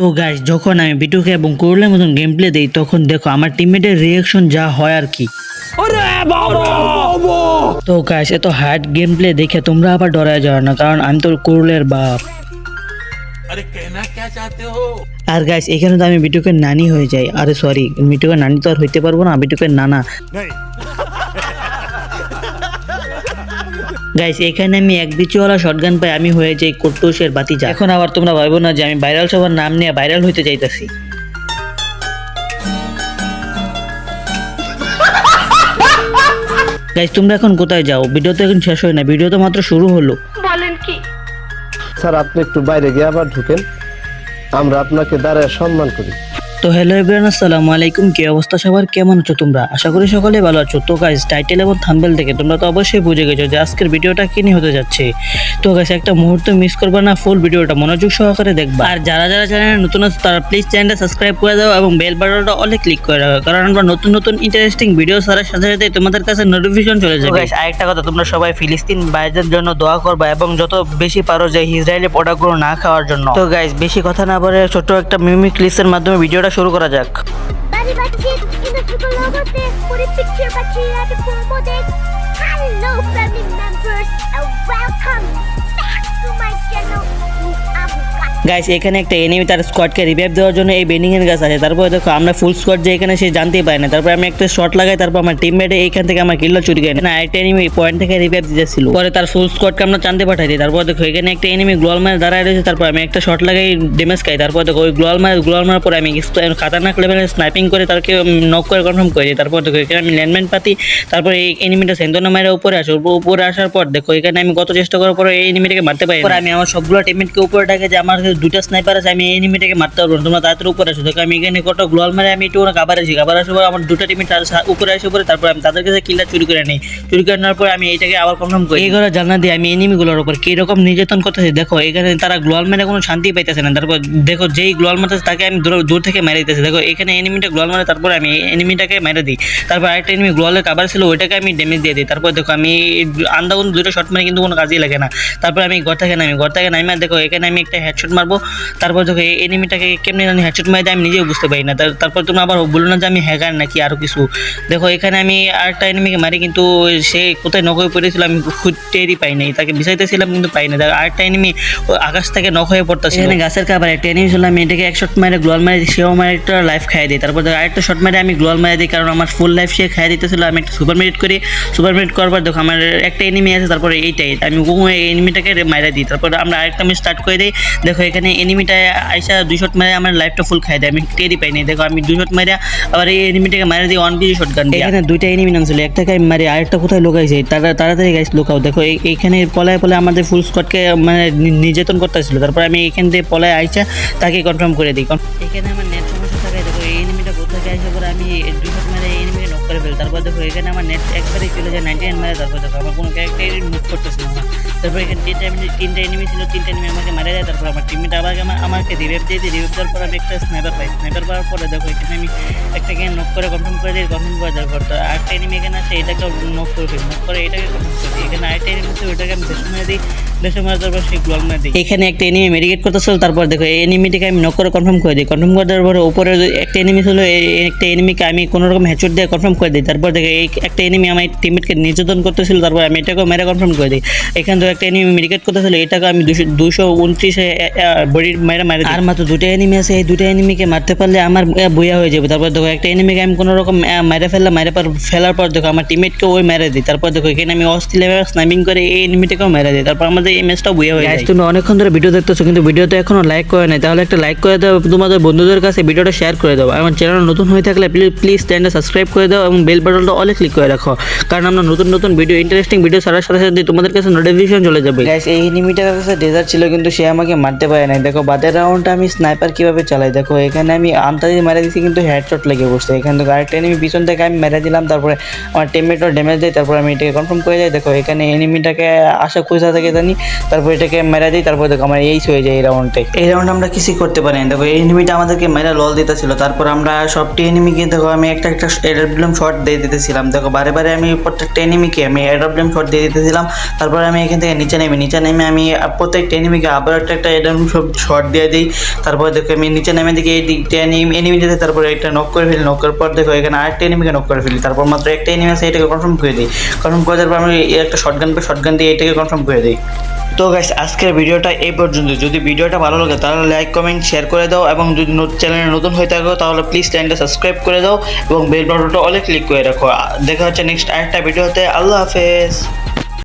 তো গাইস যখন আমি বিটুকে এবং কোরলের মতন গেম প্লে দিই তখন দেখো আমার টিমমেটের রিয়েকশন যা হয় আর কি। তো গাইস এত হার্ড গেম প্লে দেখে তোমরা আবার ডরায় যাও না কারণ আমি তো কোরলের বাপ। আর গাইস এখানে তো আমি বিটুকের নানি হয়ে যাই। আরে সরি বিটুকের নানি তো আর হইতে পারব না বিটুকের নানা। গাইস এখানে আমি এক বিচিওয়ালা শটগান পাই আমি হয়ে যাই কট্টুসের বাতিজা এখন আবার তোমরা ভাবো না যে আমি ভাইরাল সবার নাম নিয়ে ভাইরাল হইতে চাইতাছি গাইস তোমরা এখন কোথায় যাও? ভিডিও তো এখন শেষ হয় না ভিডিও তো মাত্র শুরু হলো। বলেন কি? স্যার আপনি একটু বাইরে গিয়ে আবার ঢুকেন। আমরা আপনাকে দাঁড়ায় সম্মান করি। তো হ্যালো এভরিওয়ান আসসালামু আলাইকুম। কি অবস্থা সবার? কেমন আছো তোমরা? আশা করি সকলে ভালো আছো। তো গাইস টাইটেল এবং থাম্বনেল থেকে তোমরা তো অবশ্যই বুঝে গেছো যে আজকের ভিডিওটা কি নিয়ে হতে যাচ্ছে। তো গাইস একটা মুহূর্ত মিস করবে না ফুল ভিডিওটা মনোযোগ সহকারে দেখবা। আর যারা যারা চ্যানেলে নতুন আছে, তারা প্লিজ চ্যানেলটা সাবস্ক্রাইব করে দাও এবং বেল বাটনটা অলে ক্লিক করে রাখো। কারণ আমরা নতুন নতুন ইন্টারেস্টিং ভিডিও ছাড়ার সাথে সাথে তোমাদের কাছে নোটিফিকেশন চলে যাবে। গাইস আরেকটা কথা, তোমরা সবাই ফিলিস্তিন ভাইদের জন্য দোয়া করবা এবং যত বেশি পারো যে ইসরায়েলের প্রোডাক্টগুলো না খাওয়ার জন্য। তো গাইস বেশি কথা না বলে ছোট্ট একটা মিমিক ক্লিপসের মাধ্যমে ভিডিওটা শুরু করা যাক। The picture the. Hello, family members, and welcome back to my channel. Guys এখানে একটা এনিমি তার স্কোয়াডকে রিভাইভ দেওয়ার জন্য এই বেন্ডিং এর গাছ আছে। তারপরে দেখো, আমরা ফুল স্কোয়াড যে এখানে, সে জানতেই পারে না। তারপর আমি একটা শট লাগাই, তারপর আমার টিমমেটে এইখান থেকে আমার কিল্লা চুরি করে না, একটা এনিমি পয়েন্ট থেকে রিভাইভ দিতেছিল পরে তার ফুল স্কোয়াডকে আমরা জানতে পাঠাই দিই। তারপর দেখো, এখানে একটা এনিমি গ্লোয়াল মারে দাঁড়ায় রয়েছে। তারপর আমি একটা শট লাগাই ড্যামেজ খাই। তারপর দেখো, ওই গ্লোয়াল মারে গ্লোয়াল মারার পরে আমি খাতারনাক লেভেলে স্নাইপিং করে তারকে নক করে কনফার্ম করে দিই। তারপর দেখো এখানে আমি ল্যান্ডম্যান পাতি তারপর এই এনিমিটা সেন্দনা মারে উপরে আসে উপর- উপরে আসার পর দেখো এখানে আমি কত চেষ্টা করার পরে এই এনিমিটাকে মারতে পারি। আমি আমার সবগুলো টিমমেটকে উপরে ডাকে যে আমার দুইটা স্নাইপার আছে আমি এই এনিমিটাকে মারতে পারব না। তোমরা তাড়াতাড়ি উপরে আসো। দেখো আমি এখানে কত গ্লোয়াল মারে আমি একটু কাবার আসি কাবার আসার পর আমার দুটো টিমমেট উপরে আসে উপরে তারপর আমি তাদের কাছে কিল্লা চুরি করে নিই। চুরি করে নেওয়ার পর আমি এইটাকে আবার কনফার্ম করি। এই ঘরে জানা দিয়ে আমি এনিমিগুলোর উপর কীরকম নির্যাতন করতেছি দেখো এখানে তারা গ্লোয়াল মেরে কোনো শান্তি পাইতেছে না। তারপর দেখো যেই গ্লোয়াল মারতেছে তাকে আমি দূর দূর থেকে মেরে দিতেছি। দেখো এখানে এনিমিটা গ্লোয়াল মারে তারপর আমি এনিমিটাকে মেরে দিই। তারপর আরেকটা এনিমি গ্লোয়ালের কাবার ছিল, ওইটাকে আমি ড্যামেজ দিয়ে দিই। তারপর দেখো আমি আন্দাগুন দুটো শট মারি, কিন্তু কোনো কাজেই লাগে না। তারপর আমি ঘর থেকে নামি, ঘর থেকে নামি দেখো এখানে আমি একটা হেডশট মারবো। তারপর দেখো এই এনিমিটাকে কেমনি জানি হেডশট মারি আমি নিজেও বুঝতে পারি না। তারপর তোমরা আবার বলো না যে আমি হ্যাকার নাকি আরও কিছু। দেখো এখানে আমি আরেকটা এনিমিকে মারি, কিন্তু সে কোথায় নখ হয়ে পড়েছিল আমি টেরই পাই নাই। তাকে বিষাইতেছিলাম, কিন্তু পাই না আরেকটা এনিমি আকাশ থেকে নখ হয়ে পড়তেছে এখানে গাছের কাবার একটা এনিমি ছিল, আমি এটাকে এক শট মারে গ্লোয়াল মারি, সেও আমার একটা লাইফ খাই দিই তারপর দেখো আরেকটা শট মারে, আমি গ্লোয়াল মারি দিই কারণ আমার ফুল লাইফ সে খাই দিতেছিল আমি একটা সুপার মেরিট করি। সুপার মেরিট করার পর দেখো আমার একটা এনিমি আছে তারপরে এইটাই। আমি এই এনিমিটাকে মারা দিই তারপর আমরা আরেকটা আমি স্টার্ট করে দিই। দেখো এখানে এনিমিটা আইসা দুই শট মারে আমার লাইফটা ফুল খাই দেয় আমি টেরই পাই নাই। দেখো আমি দুই শট মারে আবার এই এনিমিটাকে মারা দিই ওয়ান পিজি শট গান এখানে দুইটা এনিমি নাম ছিল একটাকে আমি মারি আরেকটা কোথায় লোকাইছে তারা তাড়াতাড়ি গাইস লোকাও দেখো এইখানে পলায় পলায় আমাদের ফুল স্কোয়াডকে মানে নির্যাতন করতেছিল। তারপর আমি এখান থেকে পলায় আইসা তাকে কনফার্ম করে দিই। এখানে আমার নেট সমস্যা কোথায় পরে আমি শট এই এনিমিকে নক করে ফেলি তারপর দেখো, এখানে আমার নেট একবারেই চলে যায় নাইনটি নাইন মারে তারপর দেখো, আমার কোনো ক্যারেক্টারই মুভ করতেছিল না তারপর এখানে তিনটা এনিমি তিনটা এনিমি ছিল, তিনটা এনিমি আমাকে মারা যায় তারপর আমার টিমমেট আবার আমার আমাকে রিভাইভ দিয়ে দিই রিভাইভ দেওয়ার পর আমি একটা স্নাইপার পাই। স্নাইপার পাওয়ার পরে দেখো, এখানে আমি একটাকে নক করে কনফার্ম করে দিই কনফার্ম করে দেওয়ার পর তো আরেকটা এনিমি এখানে আছে, এটাকে নক করে দিই নক করে এটাকে কনফার্ম করে দিই। এখানে আরেকটা এনিমি আছে, ওটাকে আমি দেশে মেরে দিই। এখানে একটা এনিমি মেডিকেট করতেছিল তারপর দেখো এই এনিমিটাকে আমি নক করে কনফার্ম করে দিই। কনফার্ম করে দেওয়ার পরে উপরে একটা এনিমি ছিল একটা এনিমিকে আমি কোনো রকম হেডশট দিয়ে কনফার্ম করে দিই। তারপর দেখো এই একটা এনিমি আমার টিমমেটকে নির্যাতন করতেছিল তারপর আমি এটাকেও মেরে কনফার্ম করে দিই। এখান থেকে একটা এনিমি মেডিকেট করতেছিল এটাকে আমি দুশো দুশো উনত্রিশে বডি মেরে মারি আর মাত্র দুটো এনিমি আছে এই দুটো এনিমিকে মারতে পারলে আমার বইয়া হয়ে যাবে। তারপর দেখো একটা এনিমিকে আমি কোনো রকম মেরে ফেললাম মেরে পর ফেলার পর দেখো আমার টিমমেটকে ওই মেরে দিই। তারপর দেখো এখানে আমি অস্থির স্নাইপিং করে এই এনিমিটাকেও মেরে দিই। তারপর আমাদের এই ম্যাচটাও বইয়া হয়ে যায়। তুমি অনেকক্ষণ ধরে ভিডিও দেখতেছো কিন্তু ভিডিওতে এখনও লাইক করে নাই। তাহলে একটা লাইক করে দাও তোমাদের বন্ধুদের কাছে ভিডিওটা শেয়ার করে দাও। আমার চ্যানেল নতুন হয়ে থাকলে প্লিজ প্লিজ চ্যানেলটা সাবস্ক্রাইব করে দাও এবং বেল বাটনটা অলে ক্লিক করে রাখো। কারণ আমরা নতুন নতুন ভিডিও ইন্টারেস্টিং ভিডিও ছাড়ার সাথে সাথে তোমাদের কাছে নোটিফিকেশন চলে যাবে। গাইস এই এনিমিটার কাছে ডেজার্ট ছিল কিন্তু সে আমাকে মারতে পারে নাই। দেখো বাদের রাউন্ডটা আমি স্নাইপার কীভাবে চালাই? দেখো এখানে আমি আমতাজি মেরে দিছি কিন্তু হেডশট লেগে বসছে এখানে দেখো আরেকটা এনিমি পিছন থেকে আমি মেরে দিলাম তারপরে আমার টিমমেটও ড্যামেজ দেয় তারপর আমি এটাকে কনফার্ম করে যাই দেখো এখানে এনিমিটাকে আশা কোথা থেকে জানি তারপর এটাকে মেরা দিই, তারপর দেখো আমার এইস হয়ে যায় এই রাউন্ডে এই রাউন্ডে আমরা কিছুই করতে পারি না। দেখো এই এনিমিটা আমাদেরকে মেরা লল দিতেছিল। তারপর আমরা সবটি এনিমিকে দেখো, আমি একটা একটা এডাব্লিউএম শট দিয়ে দিতেছিলাম। দেখো, বারে বারে আমি প্রত্যেকটা এনিমিকে আমি এডাব্লিউএম শট দিয়ে দিতেছিলাম। তারপর আমি এখান থেকে নিচে নেমে নিচে নেমে আমি প্রত্যেকটা এনিমিকে আবার একটা একটা এডাব্লিউএম শট দিয়ে দিই। তারপর দেখো, আমি নিচে নেমে দিকে এই দিকটা এনিমি দিতে তারপর একটা নক করে ফেলি। নক করার পর দেখো, এখানে আরেকটা এনিমিকে নক করে ফেলি। তারপর মাত্র একটা এনিমি আছে, এটাকে কনফার্ম করে দিই। কনফার্ম করে দেওয়ার পর আমি একটা শটগান পে শটগান দিয়ে এটাকে কনফার্ম করে দিই। তো গাইস আজকের ভিডিওটা এই পর্যন্ত যদি ভিডিওটা ভালো লাগে, তাহলে লাইক কমেন্ট শেয়ার করে দাও এবং যদি চ্যানেলে নতুন হয়ে থাকো, তাহলে প্লিজ চ্যানেলটা সাবস্ক্রাইব করে দাও এবং বেল বাটনটা অলে ক্লিক করে রাখো। দেখা হচ্ছে নেক্সট আরেকটা ভিডিওতে। আল্লাহ হাফেজ।